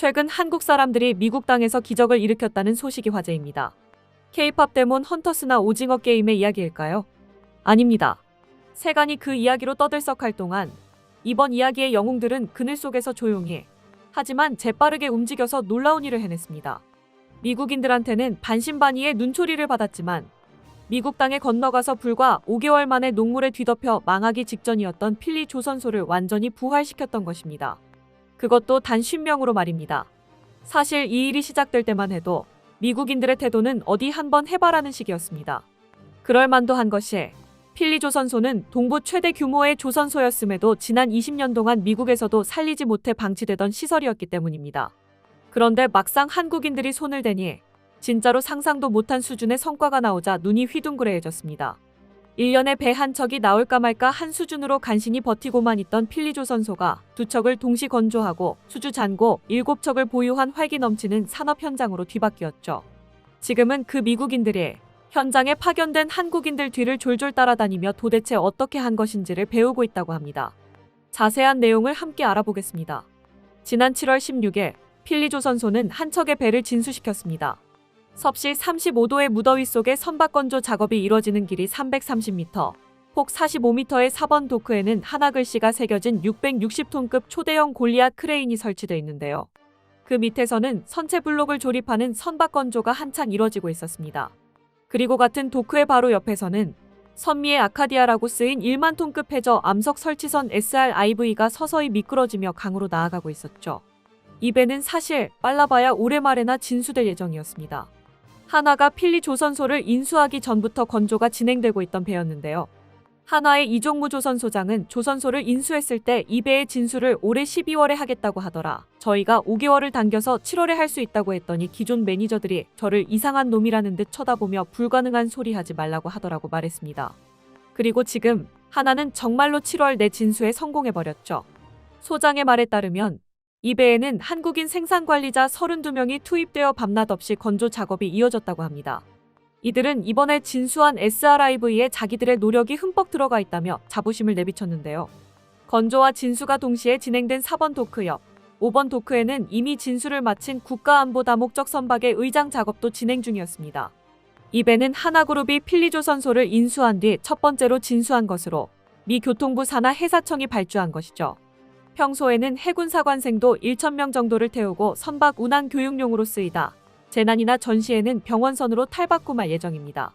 최근 한국 사람들이 미국 땅에서 기적을 일으켰다는 소식이 화제입니다. K-팝 데몬 헌터스나 오징어 게임의 이야기일까요? 아닙니다. 세간이 그 이야기로 떠들썩할 동안 이번 이야기의 영웅들은 그늘 속에서 조용히 하지만 재빠르게 움직여서 놀라운 일을 해냈습니다. 미국인들한테는 반신반의의 눈초리를 받았지만 미국 땅에 건너가서 불과 5개월 만에 녹물에 뒤덮여 망하기 직전이었던 필리 조선소를 완전히 부활시켰던 것입니다. 그것도 단 10명으로 말입니다. 사실 이 일이 시작될 때만 해도 미국인들의 태도는 어디 한번 해봐라는 식이었습니다. 그럴 만도 한 것이 필리 조선소는 동부 최대 규모의 조선소였음에도 지난 20년 동안 미국에서도 살리지 못해 방치되던 시설이었기 때문입니다. 그런데 막상 한국인들이 손을 대니 진짜로 상상도 못한 수준의 성과가 나오자 눈이 휘둥그레해졌습니다. 1년에 배 한 척이 나올까 말까 한 수준으로 간신히 버티고만 있던 필리조 선소가 두 척을 동시 건조하고 수주 잔고 일곱 척을 보유한 활기 넘치는 산업 현장으로 뒤바뀌었죠. 지금은 그 미국인들이 현장에 파견된 한국인들 뒤를 졸졸 따라다니며 도대체 어떻게 한 것인지를 배우고 있다고 합니다. 자세한 내용을 함께 알아보겠습니다. 지난 7월 16일 필리조선소는 한 척의 배를 진수시켰습니다. 섭씨 35도의 무더위 속에 선박 건조 작업이 이뤄지는 길이 330m, 폭 45m의 4번 도크에는 하나 글씨가 새겨진 660톤급 초대형 골리앗 크레인이 설치되어 있는데요. 그 밑에서는 선체 블록을 조립하는 선박 건조가 한창 이뤄지고 있었습니다. 그리고 같은 도크의 바로 옆에서는 선미의 아카디아라고 쓰인 1만 톤급 해저 암석 설치선 SRIV가 서서히 미끄러지며 강으로 나아가고 있었죠. 이 배는 사실 빨라봐야 올해 말에나 진수될 예정이었습니다. 한화가 필리 조선소를 인수하기 전부터 건조가 진행되고 있던 배였는데요. 한화의 이종무 조선 소장은 조선소를 인수했을 때 이 배의 진수를 올해 12월에 하겠다고 하더라. 저희가 5개월을 당겨서 7월에 할 수 있다고 했더니 기존 매니저들이 저를 이상한 놈이라는 듯 쳐다보며 불가능한 소리 하지 말라고 하더라고 말했습니다. 그리고 지금 하나는 정말로 7월 내 진수에 성공해버렸죠. 소장의 말에 따르면 이 배에는 한국인 생산관리자 32명이 투입되어 밤낮 없이 건조 작업이 이어졌다고 합니다. 이들은 이번에 진수한 SRIV에 자기들의 노력이 흠뻑 들어가 있다며 자부심을 내비쳤는데요. 건조와 진수가 동시에 진행된 4번 도크 옆 5번 도크에는 이미 진수를 마친 국가안보 다목적 선박의 의장 작업도 진행 중이었습니다. 이 배는 하나그룹이 필리조선소를 인수한 뒤 첫 번째로 진수한 것으로 미 교통부 산하 해사청이 발주한 것이죠. 평소에는 해군 사관생도 1,000명 정도를 태우고 선박 운항 교육용으로 쓰이다. 재난이나 전시에는 병원선으로 탈바꿈할 예정입니다.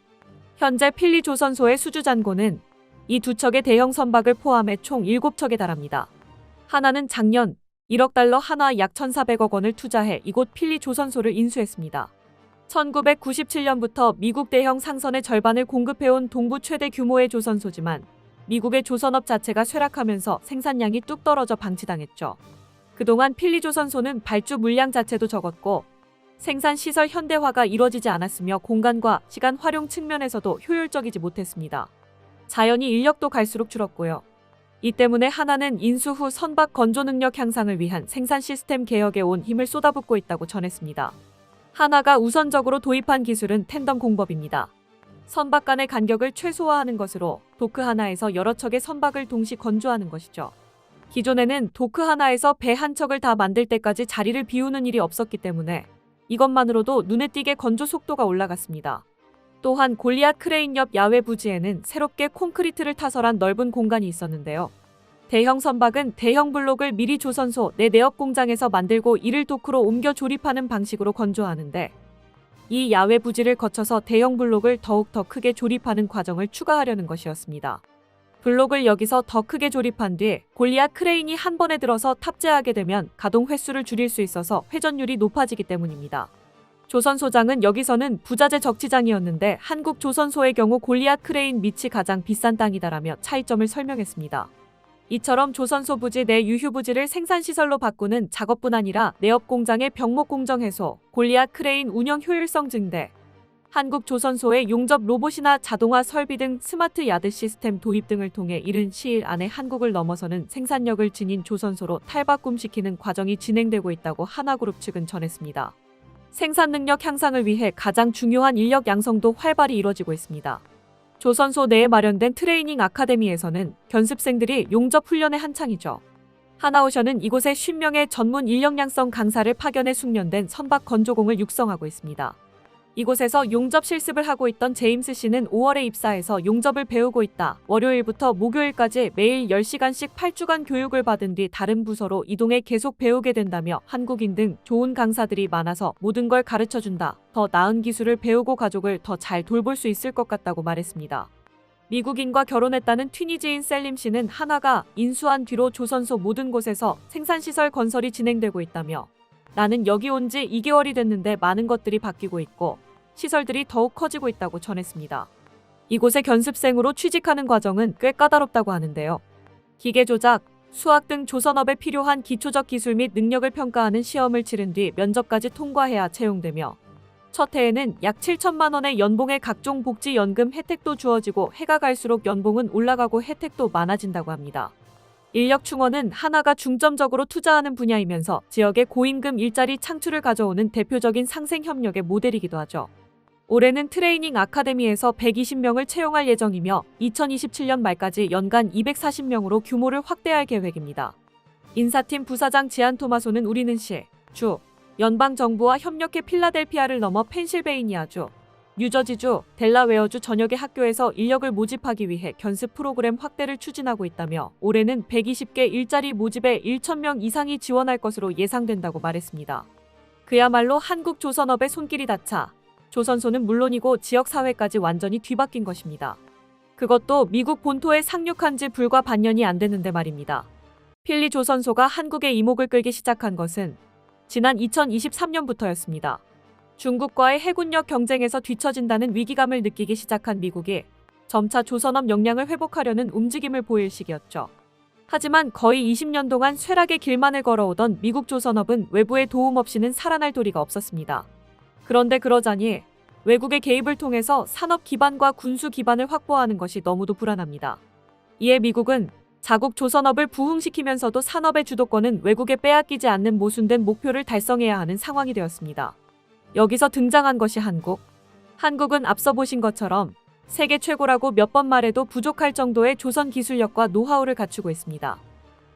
현재 필리 조선소의 수주 잔고는 이 두 척의 대형 선박을 포함해 총 7척에 달합니다. 하나는 작년 1억 달러 한화 약 1,400억 원을 투자해 이곳 필리 조선소를 인수했습니다. 1997년부터 미국 대형 상선의 절반을 공급해온 동부 최대 규모의 조선소지만 미국의 조선업 자체가 쇠락하면서 생산량이 뚝 떨어져 방치당했죠. 그동안 필리조선소는 발주 물량 자체도 적었고 생산 시설 현대화가 이뤄지지 않았으며 공간과 시간 활용 측면에서도 효율적이지 못했습니다. 자연히 인력도 갈수록 줄었고요. 이 때문에 하나는 인수 후 선박 건조 능력 향상을 위한 생산 시스템 개혁에 온 힘을 쏟아붓고 있다고 전했습니다. 하나가 우선적으로 도입한 기술은 텐덤 공법입니다. 선박 간의 간격을 최소화하는 것으로 도크 하나에서 여러 척의 선박을 동시 건조하는 것이죠. 기존에는 도크 하나에서 배 한 척을 다 만들 때까지 자리를 비우는 일이 없었기 때문에 이것만으로도 눈에 띄게 건조 속도가 올라갔습니다. 또한 골리앗 크레인 옆 야외 부지에는 새롭게 콘크리트를 타설한 넓은 공간이 있었는데요. 대형 선박은 대형 블록을 미리 조선소 내 내업 공장에서 만들고 이를 도크로 옮겨 조립하는 방식으로 건조하는데 이 야외 부지를 거쳐서 대형 블록을 더욱 더 크게 조립하는 과정을 추가하려는 것이었습니다. 블록을 여기서 더 크게 조립한 뒤 골리앗 크레인이 한 번에 들어서 탑재하게 되면 가동 횟수를 줄일 수 있어서 회전율이 높아지기 때문입니다. 조선소장은 여기서는 부자재 적치장이었는데 한국 조선소의 경우 골리앗 크레인 밑이 가장 비싼 땅이다라며 차이점을 설명했습니다. 이처럼 조선소 부지 내 유휴 부지를 생산시설로 바꾸는 작업뿐 아니라 내업 공장의 병목 공정 해소, 골리앗 크레인 운영 효율성 증대, 한국 조선소의 용접 로봇이나 자동화 설비 등 스마트 야드 시스템 도입 등을 통해 이른 시일 안에 한국을 넘어서는 생산력을 지닌 조선소로 탈바꿈시키는 과정이 진행되고 있다고 하나그룹 측은 전했습니다. 생산 능력 향상을 위해 가장 중요한 인력 양성도 활발히 이뤄지고 있습니다. 조선소 내에 마련된 트레이닝 아카데미에서는 견습생들이 용접 훈련에 한창이죠. 하나오션은 이곳에 50명의 전문 인력량성 강사를 파견해 숙련된 선박 건조공을 육성하고 있습니다. 이곳에서 용접 실습을 하고 있던 제임스 씨는 5월에 입사해서 용접을 배우고 있다. 월요일부터 목요일까지 매일 10시간씩 8주간 교육을 받은 뒤 다른 부서로 이동해 계속 배우게 된다며 한국인 등 좋은 강사들이 많아서 모든 걸 가르쳐 준다. 더 나은 기술을 배우고 가족을 더 잘 돌볼 수 있을 것 같다고 말했습니다. 미국인과 결혼했다는 튀니지인 셀림 씨는 하나가 인수한 뒤로 조선소 모든 곳에서 생산시설 건설이 진행되고 있다며 나는 여기 온 지 2개월이 됐는데 많은 것들이 바뀌고 있고 시설들이 더욱 커지고 있다고 전했습니다. 이곳에 견습생으로 취직하는 과정은 꽤 까다롭다고 하는데요. 기계 조작, 수학 등 조선업에 필요한 기초적 기술 및 능력을 평가하는 시험을 치른 뒤 면접까지 통과해야 채용되며 첫 해에는 약 7천만 원의 연봉에 각종 복지 연금 혜택도 주어지고 해가 갈수록 연봉은 올라가고 혜택도 많아진다고 합니다. 인력 충원은 하나가 중점적으로 투자하는 분야이면서 지역의 고임금 일자리 창출을 가져오는 대표적인 상생 협력의 모델이기도 하죠. 올해는 트레이닝 아카데미에서 120명을 채용할 예정이며 2027년 말까지 연간 240명으로 규모를 확대할 계획입니다. 인사팀 부사장 지안 토마소는 우리는 시, 주, 연방 정부와 협력해 필라델피아를 넘어 펜실베이니아주, 뉴저지주, 델라웨어주 전역의 학교에서 인력을 모집하기 위해 견습 프로그램 확대를 추진하고 있다며 올해는 120개 일자리 모집에 1,000명 이상이 지원할 것으로 예상된다고 말했습니다. 그야말로 한국 조선업의 손길이 닿자 조선소는 물론이고 지역사회까지 완전히 뒤바뀐 것입니다. 그것도 미국 본토에 상륙한 지 불과 반년이 안 됐는데 말입니다. 필리 조선소가 한국에 이목을 끌기 시작한 것은 지난 2023년부터였습니다. 중국과의 해군력 경쟁에서 뒤처진다는 위기감을 느끼기 시작한 미국이 점차 조선업 역량을 회복하려는 움직임을 보일 시기였죠. 하지만 거의 20년 동안 쇠락의 길만을 걸어오던 미국 조선업은 외부의 도움 없이는 살아날 도리가 없었습니다. 그런데 그러자니 외국의 개입을 통해서 산업 기반과 군수 기반을 확보하는 것이 너무도 불안합니다. 이에 미국은 자국 조선업을 부흥시키면서도 산업의 주도권은 외국에 빼앗기지 않는 모순된 목표를 달성해야 하는 상황이 되었습니다. 여기서 등장한 것이 한국. 한국은 앞서 보신 것처럼 세계 최고라고 몇 번 말해도 부족할 정도의 조선 기술력과 노하우를 갖추고 있습니다.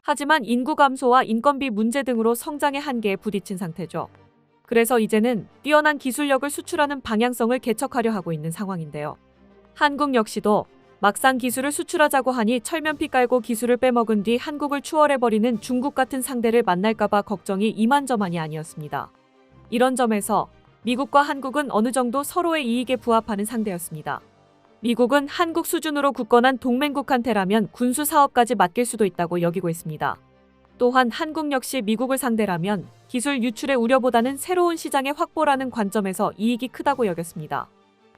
하지만 인구 감소와 인건비 문제 등으로 성장의 한계에 부딪힌 상태죠. 그래서 이제는 뛰어난 기술력을 수출하는 방향성을 개척하려 하고 있는 상황인데요. 한국 역시도 막상 기술을 수출하자고 하니 철면피 깔고 기술을 빼먹은 뒤 한국을 추월해버리는 중국 같은 상대를 만날까봐 걱정이 이만저만이 아니었습니다. 이런 점에서 미국과 한국은 어느 정도 서로의 이익에 부합하는 상대였습니다. 미국은 한국 수준으로 굳건한 동맹국한테라면 군수 사업까지 맡길 수도 있다고 여기고 있습니다. 또한 한국 역시 미국을 상대라면 기술 유출의 우려보다는 새로운 시장의 확보라는 관점에서 이익이 크다고 여겼습니다.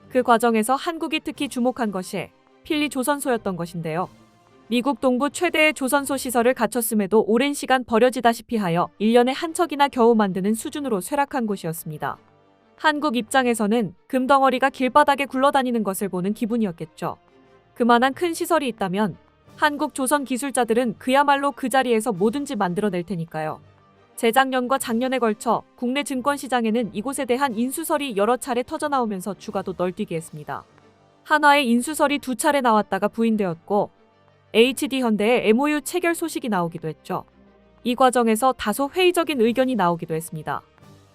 그 과정에서 한국이 특히 주목한 것이 필리 조선소였던 것인데요. 미국 동부 최대의 조선소 시설을 갖췄음에도 오랜 시간 버려지다시피 하여 1년에 한 척이나 겨우 만드는 수준으로 쇠락한 곳이었습니다. 한국 입장에서는 금덩어리가 길바닥에 굴러다니는 것을 보는 기분이었겠죠. 그만한 큰 시설이 있다면 한국 조선 기술자들은 그야말로 그 자리에서 뭐든지 만들어낼 테니까요. 재작년과 작년에 걸쳐 국내 증권 시장에는 이곳에 대한 인수설이 여러 차례 터져나오면서 주가도 널뛰게 했습니다. 한화의 인수설이 두 차례 나왔다가 부인되었고 HD 현대의 MOU 체결 소식이 나오기도 했죠. 이 과정에서 다소 회의적인 의견이 나오기도 했습니다.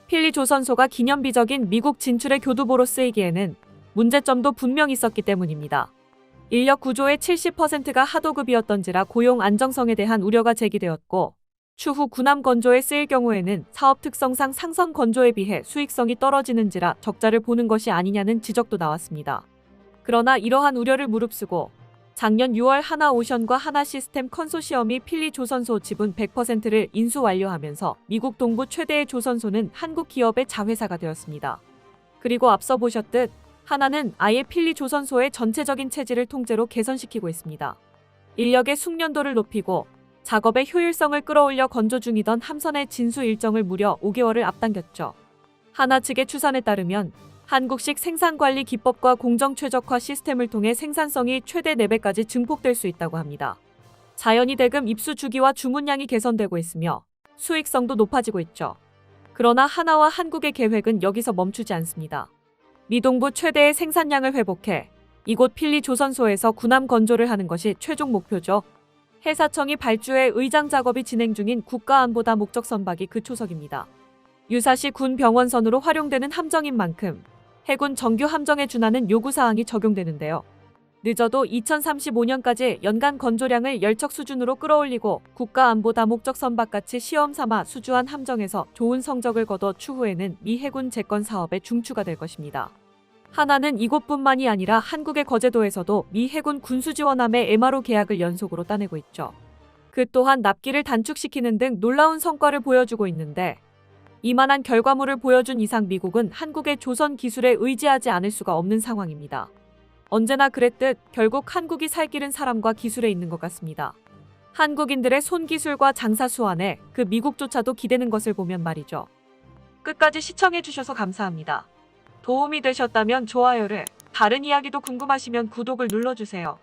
필리 조선소가 기념비적인 미국 진출의 교두보로 쓰이기에는 문제점도 분명 있었기 때문입니다. 인력 구조의 70%가 하도급이었던지라 고용 안정성에 대한 우려가 제기되었고 추후 군함 건조에 쓰일 경우에는 사업 특성상 상선 건조에 비해 수익성이 떨어지는지라 적자를 보는 것이 아니냐는 지적도 나왔습니다. 그러나 이러한 우려를 무릅쓰고 작년 6월 하나오션과 하나시스템 컨소시엄이 필리 조선소 지분 100%를 인수 완료하면서 미국 동부 최대의 조선소는 한국 기업의 자회사가 되었습니다. 그리고 앞서 보셨듯 하나는 아예 필리 조선소의 전체적인 체질을 통째로 개선시키고 있습니다. 인력의 숙련도를 높이고 작업의 효율성을 끌어올려 건조 중이던 함선의 진수 일정을 무려 5개월을 앞당겼죠. 하나 측의 추산에 따르면 한국식 생산관리 기법과 공정 최적화 시스템을 통해 생산성이 최대 4배까지 증폭될 수 있다고 합니다. 자연이 대금 입수 주기와 주문량이 개선되고 있으며 수익성도 높아지고 있죠. 그러나 하나와 한국의 계획은 여기서 멈추지 않습니다. 미동부 최대의 생산량을 회복해 이곳 필리 조선소에서 군함 건조를 하는 것이 최종 목표죠. 해사청이 발주해 의장 작업이 진행 중인 국가안보다 목적 선박이 그 초석입니다. 유사시 군 병원선으로 활용되는 함정인 만큼 해군 정규 함정에 준하는 요구사항이 적용되는데요. 늦어도 2035년까지 연간 건조량을 열척 수준으로 끌어올리고 국가 안보 다 목적 선박같이 시험 삼아 수주한 함정에서 좋은 성적을 거둬 추후에는 미 해군 재건 사업의 중추가 될 것입니다. 하나는 이곳뿐만이 아니라 한국의 거제도에서도 미 해군 군수 지원함의 MRO 계약을 연속으로 따내고 있죠. 그 또한 납기를 단축시키는 등 놀라운 성과를 보여주고 있는데 이만한 결과물을 보여준 이상 미국은 한국의 조선 기술에 의지하지 않을 수가 없는 상황입니다. 언제나 그랬듯 결국 한국이 살 길은 사람과 기술에 있는 것 같습니다. 한국인들의 손기술과 장사 수완에 그 미국조차도 기대는 것을 보면 말이죠. 끝까지 시청해주셔서 감사합니다. 도움이 되셨다면 좋아요를, 다른 이야기도 궁금하시면 구독을 눌러주세요.